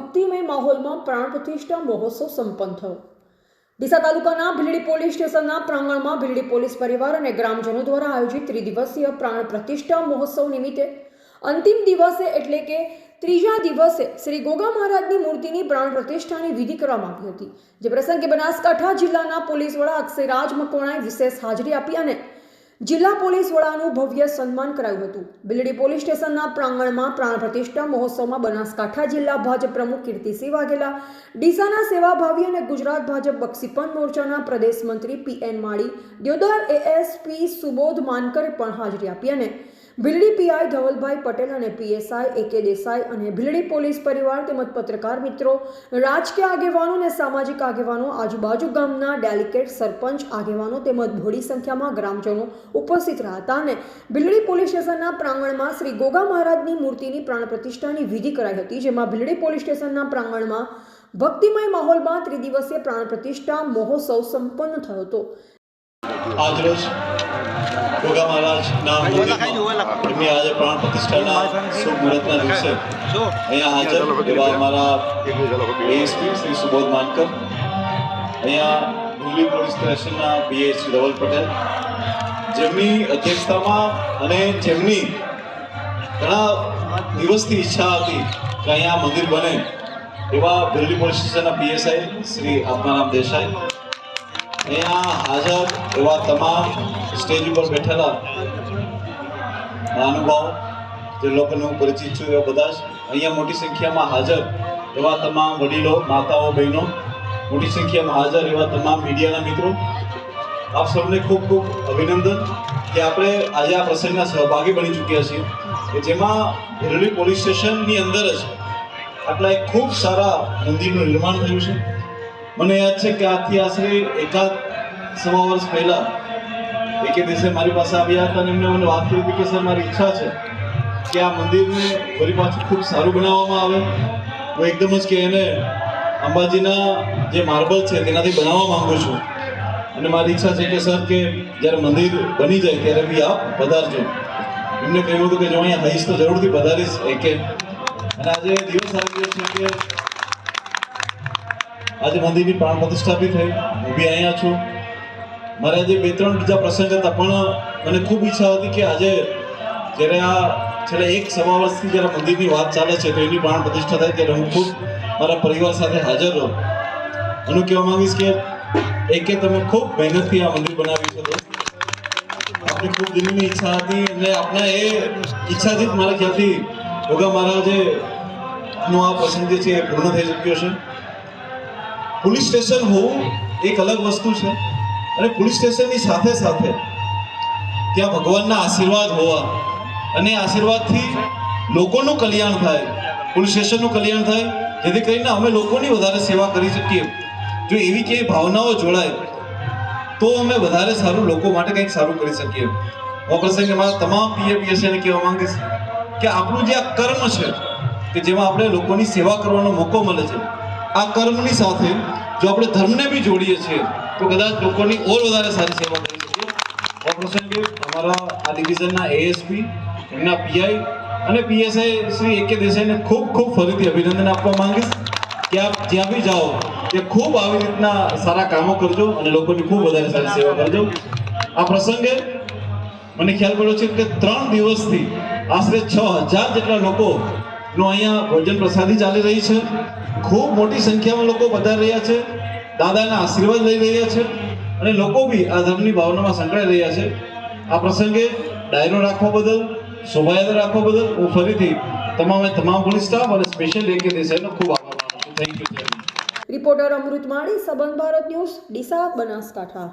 ભક્તિમય માહોલમાં પ્રાણ પ્રતિષ્ઠા મહોત્સવ સંપન્ન થયો. ડીસા તાલુકાના ભીલડી પોલીસ સ્ટેશનના પ્રાંગણમાં ભીલડી પોલીસ પરિવાર અને ગ્રામજનો દ્વારા આયોજિત ત્રિદિવસીય પ્રાણ પ્રતિષ્ઠા મહોત્સવ નિમિત્તે અંતિમ દિવસે એટલે કે ત્રીજા દિવસે શ્રી ગોગા મહારાજની મૂર્તિની પ્રાણ પ્રતિષ્ઠાની વિધિ કરવામાં આવી હતી, જે પ્રસંગે બનાસકાંઠા જિલ્લાના પોલીસ વડા અક્ષયરાજ મકવાણાએ વિશેષ હાજરી આપી અને જિલ્લા પોલીસ વડાનું ભવ્ય સન્માન કરાયું હતું. બિલડી પોલીસ સ્ટેશનના પ્રાંગણમાં પ્રાણ પ્રતિષ્ઠા મહોત્સવમાં બનાસકાંઠા જિલ્લા ભાજપ પ્રમુખ કીર્તિસિંહ વાઘેલા, ડીસાના સેવાભાવી અને ગુજરાત ભાજપ બક્ષીપન મોરચાના પ્રદેશ મંત્રી પી એન માળી, દ્યોદર એએસપી સુબોધ માનકરે પણ હાજરી આપી અને ભીલડી પીઆઈ ધવલભાઈ પટેલ અને પીએસઆઈ એ કે દેસાઈ અને ભીલડી પોલીસ પરિવાર તેમજ પત્રકાર મિત્રો, રાજકીય આગેવાનો અને સામાજિક આગેવાનો, આજુબાજુ ગામના ડેલિકેટ સરપંચ, આગેવાનો તેમજ મોડી સંખ્યામાં ગ્રામજનો ઉપસ્થિત રહ્યા હતા અને ભીલડી પોલીસ સ્ટેશનના પ્રાંગણમાં શ્રી ગોગા મહારાજની મૂર્તિની પ્રાણ પ્રતિષ્ઠાની વિધિ કરાઈ હતી, જેમાં ભીલડી પોલીસ સ્ટેશનના પ્રાંગણમાં ભક્તિમય માહોલમાં ત્રિદિવસીય પ્રાણ પ્રતિષ્ઠા મહોત્સવ સંપન્ન થયો હતો. આજરોજ ગોગા મહારાજના એમની આજે પ્રાણ પ્રતિષ્ઠાના શુભ મુહૂર્તના દિવસે અહીંયા હાજર એવા અમારા એએસપી શ્રી સુબોધ માનકર અહીંયા દિલ્હી પોલીસ સ્ટેશનના પીએ શ્રી ધવલ પટેલ જેમની અધ્યક્ષતામાં અને જેમની ઘણા દિવસથી ઈચ્છા હતી કે અહીંયા મંદિર બને એવા દિલ્હી પોલીસ સ્ટેશનના પીએસઆઈ શ્રી આત્મારામ દેસાઈ. અહીંયા હાજર એવા તમામ સ્ટેજ ઉપર બેઠેલા મહાનુભાવો, જે લોકોને હું પરિચિત છું એવા બધા જ. અહીંયા મોટી સંખ્યામાં હાજર એવા તમામ વડીલો, માતાઓ, બહેનો, મોટી સંખ્યામાં હાજર એવા તમામ મીડિયાના મિત્રો. આપ સૌને ખૂબ ખૂબ અભિનંદન કે આપણે આજે આ પ્રસંગના સહભાગી બની ચૂક્યા છીએ કે જેમાં ભેરડી પોલીસ સ્ટેશનની અંદર જ આટલા એક ખૂબ સારા મંદિરનું નિર્માણ થયું છે. મને યાદ છે કે આજથી આશરે એકાદ સવા વર્ષ પહેલા એકે દિવસે મારી પાસે આવ્યા હતા અને એમને મને વાત કરી હતી કે, સર, મારી ઈચ્છા છે કે આ મંદિરને ફરી પાછું ખૂબ સારું બનાવવામાં આવે. હું એકદમ જ કે એને અંબાજીના જે માર્બલ છે તેનાથી બનાવવા માંગુ છું. અને મારી ઈચ્છા છે કે, સર, કે જ્યારે મંદિર બની જાય ત્યારે બી આપ પધારજો. એમને કહ્યું હતું કે, જો અહીંયા હઈશ તો જરૂરથી પધારીશ, એકે. અને આજે દિવસ આવી ગયો છે કે આજે મંદિરની પ્રાણ પ્રતિષ્ઠા બી થઈ. હું બી અહીંયા છું. મારે આજે બે ત્રણ બીજા પ્રસંગ હતા, પણ મને ખૂબ ઈચ્છા હતી કે આજે જ્યારે આ છેલ્લા એક સવા વર્ષથી જ્યારે મંદિરની વાત ચાલે છે, તો એની પ્રાણ પ્રતિષ્ઠા થાય ત્યારે હું ખૂબ મારા પરિવાર સાથે હાજર રહું. હું કહેવા માંગીશ કે એકે તમે ખૂબ મહેનતથી આ મંદિર બનાવ્યું છે આપણી ખૂબ દિલની ઈચ્છા હતી અને આપણા એ ઈચ્છાથી જ મારા ખ્યાલથી યોગા મહારાજે નો આ જે છે એ પૂર્ણ થઈ ચૂક્યો છે. પોલીસ સ્ટેશન હોવું એક અલગ વસ્તુ છે. અને પોલીસ સ્ટેશનની સાથે સાથે ત્યાં ભગવાનના આશીર્વાદ હોવા અને આશીર્વાદથી લોકોનું કલ્યાણ થાય, પોલીસ સ્ટેશનનું કલ્યાણ થાય, જેથી કરીને અમે લોકોની વધારે સેવા કરી શકીએ. જો એવી ક્યાંય ભાવનાઓ જોડાય, તો અમે વધારે સારું લોકો માટે કંઈક સારું કરી શકીએ. હું પ્રસંગે મારા તમામ પીએપીએસને કહેવા માંગીશ કે આપણું જે આ કર્મ છે, કે જેમાં આપણે લોકોની સેવા કરવાનો મોકો મળે છે આ કર્મની સાથે જો આપણે ધર્મને બી જોડીએ છીએ, તો કદાચ લોકોની ઓર વધારે સારી સેવા કરી શકીએ. આ પ્રસંગે અમારા આ ડિવિઝનના એએસપી એમના પીઆઈ અને પીએસઆઈ શ્રી એકે દેસાઈને ખૂબ ખૂબ ફરીથી અભિનંદન આપવા માંગીશ કે આપ જ્યાં બી જાઓ તે ખૂબ આવી રીતના સારા કામો કરજો અને લોકોની ખૂબ વધારે સારી સેવા કરજો. આ પ્રસંગે મને ખ્યાલ પડ્યો છે કે ત્રણ દિવસથી આશરે છ હજાર જેટલા લોકો નો અહીંયા ભોજન પ્રસાદી ચાલી રહી છે, ખૂબ મોટી સંખ્યામાં લોકો પધારી રહ્યા છે, દાદાના આશીર્વાદ લઈ રહ્યા છે અને લોકો બી આ ધર્મની ભાવનામાં સંકળાઈ રહ્યા છે. આ પ્રસંગે ડાયરો રાખવા બદલ, શોભાયાત્રા રાખવા બદલ હું ફરીથી તમામે તમામ પોલીસ સ્ટાફ અને સ્પેશિયલ એકે દેસાઈનો ખૂબ આભાર માનું છું. Thank you reporter Amrut Mali, Sambandh Bharat news, Deesa Banaskantha.